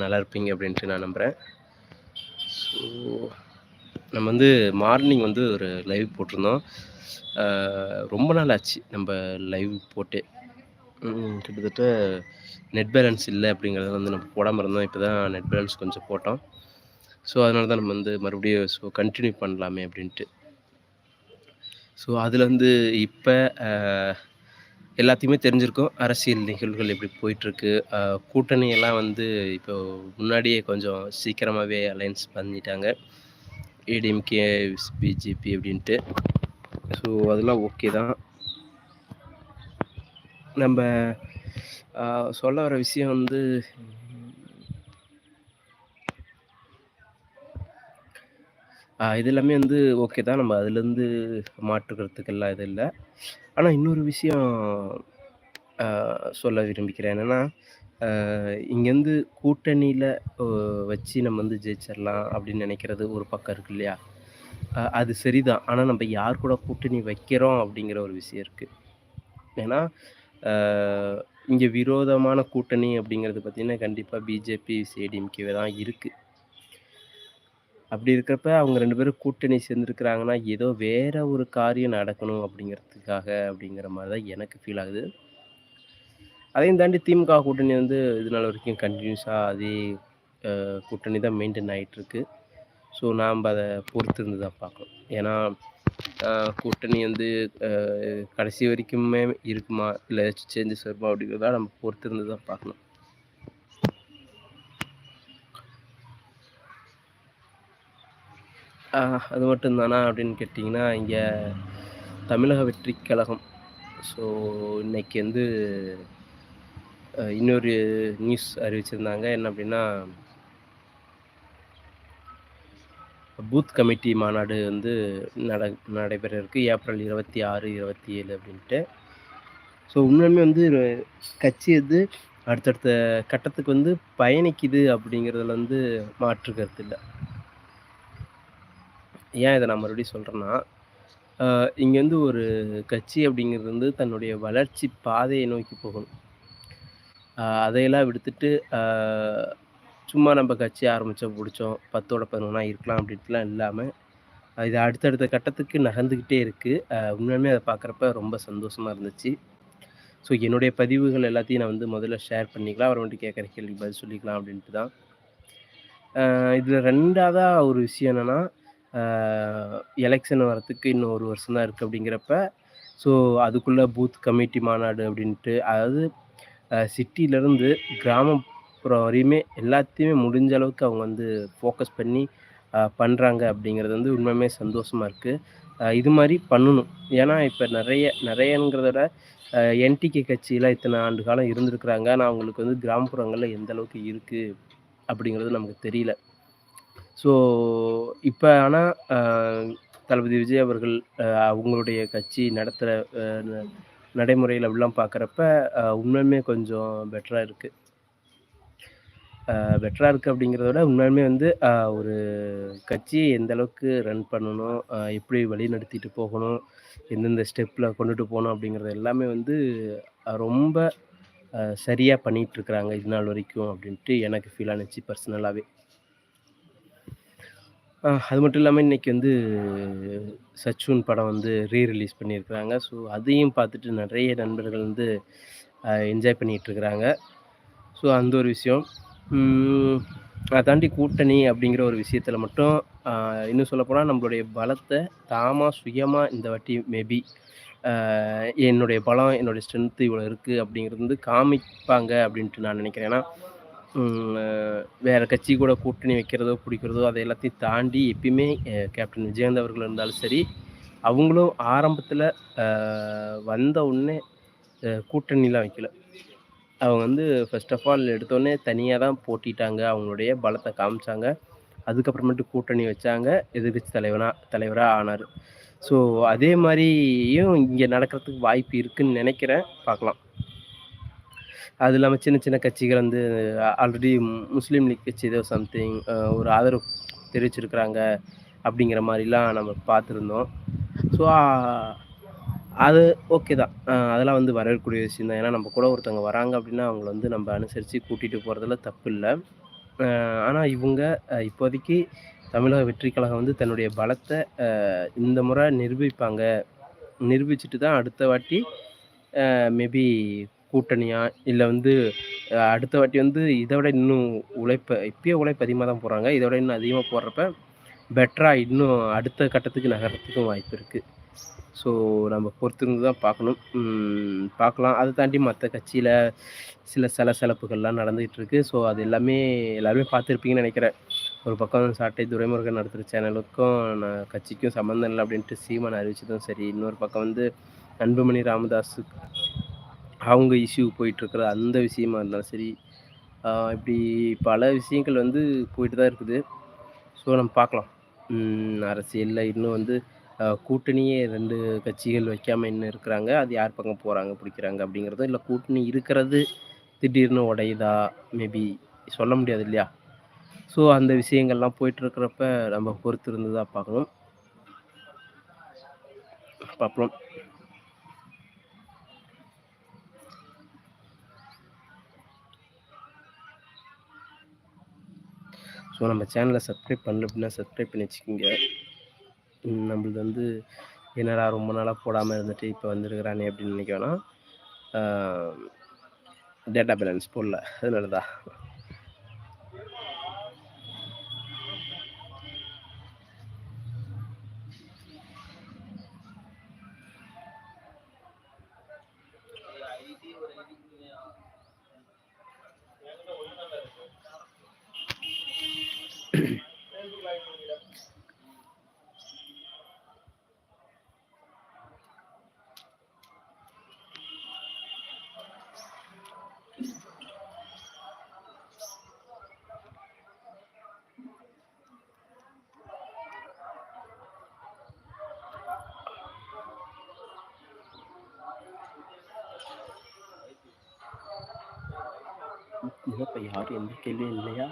நல்லா இருப்பீங்க அப்படின்ட்டு நான் நம்புகிறேன் ஸோ நம்ம வந்து மார்னிங் வந்து ஒரு லைவ் போட்டிருந்தோம். ரொம்ப நாள் ஆச்சு நம்ம லைவ் போட்டு. கிட்டத்தட்ட நெட் பேலன்ஸ் இல்லை அப்படிங்கிறத வந்து நம்ம போடாமல் இருந்தோம். இப்போ தான் நெட் பேலன்ஸ் கொஞ்சம் போட்டோம். ஸோ அதனால தான் நம்ம வந்து மறுபடியும் ஸோ கண்டினியூ பண்ணலாமே அப்படின்ட்டு. ஸோ அதில் வந்து இப்போ எல்லாத்தையுமே தெரிஞ்சிருக்கும். அரசியல் நிகழ்வுகள் எப்படி போயிட்டுருக்கு. கூட்டணி எல்லாம் வந்து இப்போ முன்னாடியே கொஞ்சம் சீக்கிரமாகவே அலைன்ஸ் பண்ணிட்டாங்க. ஏடிஎம்கே பிஜேபி அப்படின்ட்டு. ஸோ அதெல்லாம் ஓகே தான். நம்ம சொல்ல வர விஷயம் வந்து இது எல்லாமே வந்து ஓகே தான். நம்ம அதுலேருந்து மாற்றுக்கிறதுக்கெல்லாம் இது இல்லை. ஆனால் இன்னொரு விஷயம் சொல்ல விரும்பிக்கிறேன். என்னென்னா இங்கேருந்து கூட்டணியில் வச்சு நம்ம வந்து ஜெயிச்சிடலாம் அப்படின்னு நினைக்கிறது ஒரு பக்கம் இருக்கு இல்லையா? அது சரிதான். ஆனால் நம்ம யார் கூட கூட்டணி வைக்கிறோம் அப்படிங்கிற ஒரு விஷயம் இருக்குது ஏன்னா இங்கே விரோதமான கூட்டணி அப்படிங்கிறது பார்த்திங்கன்னா கண்டிப்பாக பிஜேபி சிடிஎம்கேவே தான் இருக்குது அப்படி இருக்கிறப்ப அவங்க ரெண்டு பேரும் கூட்டணி சேர்ந்துருக்கிறாங்கன்னா ஏதோ வேற ஒரு காரியம் நடக்கணும் அப்படிங்கிறதுக்காக அப்படிங்கிற மாதிரி தான் எனக்கு ஃபீல் ஆகுது. அதையும் தாண்டி திமுக கூட்டணி வந்து இது நாள் வரைக்கும் கண்டினியூஸாக அதே கூட்டணி தான் மெயின்டைன் ஆகிட்டுருக்கு ஸோ நாம் அதை பொறுத்து இருந்து தான் பார்க்கணும். ஏன்னா கூட்டணி வந்து கடைசி வரைக்குமே இருக்குமா? இல்லை ஏதாச்சும் சேஞ்சஸ் வருமா அப்படிங்கிறதா நம்ம பொறுத்து இருந்து தான் பார்க்கணும். அது மட்டும் தானா அப்படின்னு கேட்டிங்கன்னா இங்கே தமிழக வெற்றி கழகம் ஸோ இன்னைக்கு வந்து இன்னொரு நியூஸ் அறிவிச்சிருந்தாங்க. என்ன அப்படின்னா பூத் கமிட்டி மாநாடு வந்து நட நடைபெற இருக்குது ஏப்ரல் இருபத்தி ஆறு இருபத்தி ஏழு அப்படின்ட்டு. ஸோ உண்மையுமே வந்து கட்சி வந்து அடுத்தடுத்த கட்டத்துக்கு வந்து பயணிக்குது அப்படிங்கிறதுல வந்து மாற்று கருத்து இல்லை. ஏன் இதை நான் மறுபடியும் சொல்கிறேன்னா இங்கேருந்து ஒரு கட்சி அப்படிங்கிறது வந்து தன்னுடைய வளர்ச்சி பாதையை நோக்கி போகணும். அதையெல்லாம் விடுத்துட்டு சும்மா நம்ம கட்சி ஆரம்பித்தோம் பிடிச்சோம் பத்தோட பதினொன்றா இருக்கலாம் அப்படின்ட்டுலாம் இல்லாமல் இது அடுத்தடுத்த கட்டத்துக்கு நகர்ந்துக்கிட்டே இருக்குது உண்மையுமே அதை பார்க்குறப்ப ரொம்ப சந்தோஷமாக இருந்துச்சு. ஸோ என்னுடைய பதிவுகள் எல்லாத்தையும் நான் வந்து முதல்ல ஷேர் பண்ணிக்கலாம். அவர் வந்துட்டு கேட்குற கேள்வி பதில் சொல்லிக்கலாம் அப்படின்ட்டு தான். இதில் ரெண்டாவதாக ஒரு விஷயம் என்னென்னா எலெக்ஷன் வரத்துக்கு இன்னும் ஒரு வருஷம் தான் இருக்குது அப்படிங்கிறப்ப ஸோ அதுக்குள்ளே பூத் கமிட்டி மாநாடு அப்படின்ட்டு அதாவது சிட்டியிலேருந்து கிராமப்புறம் வரையுமே எல்லாத்தையுமே முடிஞ்ச அளவுக்கு அவங்க வந்து ஃபோக்கஸ் பண்ணி பண்ணுறாங்க அப்படிங்கிறது வந்து உண்மையுமே சந்தோஷமாக இருக்குது இது மாதிரி பண்ணணும். ஏன்னா இப்போ நிறைய நிறையங்கிறத விட என்டிகே கட்சியெலாம் இத்தனை ஆண்டு காலம் இருந்திருக்கிறாங்க. ஆனால் அவங்களுக்கு வந்து கிராமப்புறங்களில் எந்த அளவுக்கு இருக்குது அப்படிங்கிறது நமக்கு தெரியல. ஸோ இப்போ ஆனால் தளபதி விஜய் அவர்கள் அவங்களுடைய கட்சி நடத்துகிற நடைமுறையில் அப்படிலாம் பார்க்குறப்ப உண்மையுமே கொஞ்சம் பெட்டராக இருக்குது பெட்டராக இருக்குது அப்படிங்கிறத விட உண்மையுமே வந்து ஒரு கட்சியை எந்த அளவுக்கு ரன் பண்ணணும் எப்படி வழி நடத்திட்டு போகணும் எந்தெந்த ஸ்டெப்பில் கொண்டுட்டு போகணும் அப்படிங்கிறது எல்லாமே வந்து ரொம்ப சரியாக பண்ணிகிட்ருக்குறாங்க இது நாள் வரைக்கும் அப்படின்ட்டு எனக்கு ஃபீல் ஆனிச்சு பர்சனலாகவே அது மட்டும் இல்லாமல் இன்றைக்கி வந்து சச்சுன் படம் வந்து ரீ ரிலீஸ் பண்ணியிருக்கிறாங்க. ஸோ அதையும் பார்த்துட்டு நிறைய நண்பர்கள் வந்து என்ஜாய் பண்ணிகிட்ருக்குறாங்க. ஸோ அந்த ஒரு விஷயம். அதை தாண்டி கூட்டணி அப்படிங்கிற ஒரு விஷயத்தில் மட்டும் இன்னும் சொல்லப்போனால் நம்மளுடைய பலத்தை தாமாக சுயமாக இந்த வாட்டி மேபி என்னுடைய பலம் என்னுடைய ஸ்ட்ரென்த்து இவ்வளோ இருக்குது அப்படிங்கிறது வந்து காமிப்பாங்க அப்படின்ட்டு நான் நினைக்கிறேன். ஏன்னா வேறு கட்சி கூட கூட்டணி வைக்கிறதோ பிடிக்கிறதோ அதை எல்லாத்தையும் தாண்டி எப்பயுமே கேப்டன் விஜயகாந்த் அவர்கள் இருந்தாலும் சரி அவங்களும் ஆரம்பத்தில் வந்த உடனே கூட்டணிலாம் வைக்கல. அவங்க வந்து ஃபர்ஸ்ட் ஆஃப் ஆல் எடுத்தோடனே தனியாக தான் போட்டிட்டாங்க. அவங்களுடைய பலத்தை காமிச்சாங்க. அதுக்கப்புறமேட்டு கூட்டணி வச்சாங்க. எதிர்கட்சி தலைவனாக தலைவராக ஆனார். ஸோ அதே மாதிரியும் இங்கே நடக்கிறதுக்கு வாய்ப்பு இருக்குதுன்னு நினைக்கிறேன். பார்க்கலாம். அது இல்லாமல் சின்ன சின்ன கட்சிகள் வந்து ஆல்ரெடி முஸ்லீம் லீக் கட்சி ஏதோ சம்திங் ஒரு ஆதரவு தெரிவிச்சிருக்கிறாங்க அப்படிங்கிற மாதிரிலாம் நம்ம பார்த்துருந்தோம். ஸோ அது ஓகே தான். அதெல்லாம் வந்து வரவேற்கக்கூடிய விஷயம் தான். ஏன்னா நம்ம கூட ஒருத்தவங்க வராங்க அப்படின்னா அவங்கள வந்து நம்ம அனுசரித்து கூட்டிகிட்டு போகிறதுல தப்பு இல்லை. ஆனால் இவங்க இப்போதைக்கு தமிழக வெற்றி கழகம் வந்து தன்னுடைய பலத்தை இந்த முறை நிரூபிப்பாங்க. நிரூபிச்சுட்டு தான் அடுத்த வாட்டி மேபி கூட்டணியா, இல்லை வந்து அடுத்த வாட்டி வந்து இதை விட இன்னும் உழைப்ப இப்பயே உழைப்பு அதிகமாக தான் போடுறாங்க. இதை விட இன்னும் அதிகமாக போடுறப்ப, பெட்டராக இன்னும் அடுத்த கட்டத்துக்கு நகர்றதுக்கும் வாய்ப்பு இருக்குது ஸோ நம்ம பொறுத்திருந்து தான் பார்க்கணும். பார்க்கலாம். அதை தாண்டி மற்ற கட்சியில் சில சலசலப்புகள்லாம் நடந்துகிட்டு இருக்கு. ஸோ அது எல்லாமே எல்லாருமே பார்த்துருப்பீங்கன்னு நினைக்கிறேன் ஒரு பக்கம் சாட்டை துரைமுருகன் நடத்துகிற சேனலுக்கும் நான் கட்சிக்கும் சம்மந்தம் இல்லை அப்படின்ட்டு சீமான் அறிவிச்சதும் சரி, இன்னொரு பக்கம் வந்து அன்புமணி ராமதாஸுக்கு அவங்க இஷ்யூ போயிட்டுருக்குற அந்த விஷயமா இருந்தாலும் சரி, இப்படி பல விஷயங்கள் வந்து போயிட்டு தான் இருக்குது. ஸோ நம்ம பார்க்கலாம். அரசியலில் இன்னும் வந்து கூட்டணியே ரெண்டு கட்சிகள் வைக்காமல் இன்னும் இருக்கிறாங்க. அது யார் பக்கம் போகிறாங்க பிடிக்கிறாங்க அப்படிங்கிறதும் இல்லை கூட்டணி இருக்கிறது திடீர்னு உடையுதா? மேபி சொல்ல முடியாது இல்லையா? ஸோ அந்த விஷயங்கள்லாம் போயிட்டுருக்கிறப்ப நம்ம பொறுத்திருந்து தான் பார்க்கணும். பார்ப்போம். ஸோ நம்ம சேனல சப்ஸ்கிரைப் பண்ணல அப்படின்னா சப்ஸ்கிரைப் பண்ணி வச்சுக்கோங்க நம்மளது வந்து என்னடா ரொம்ப நாளாக போடாமல் இருந்துட்டு இப்போ வந்துருக்கிறானே அப்படின்னு நெனைக்க வேணாம். டேட்டா பேலன்ஸ் போடல. அதனால தான். என்னப்பா யாரும் எந்த கேள்வியும் இல்லையா?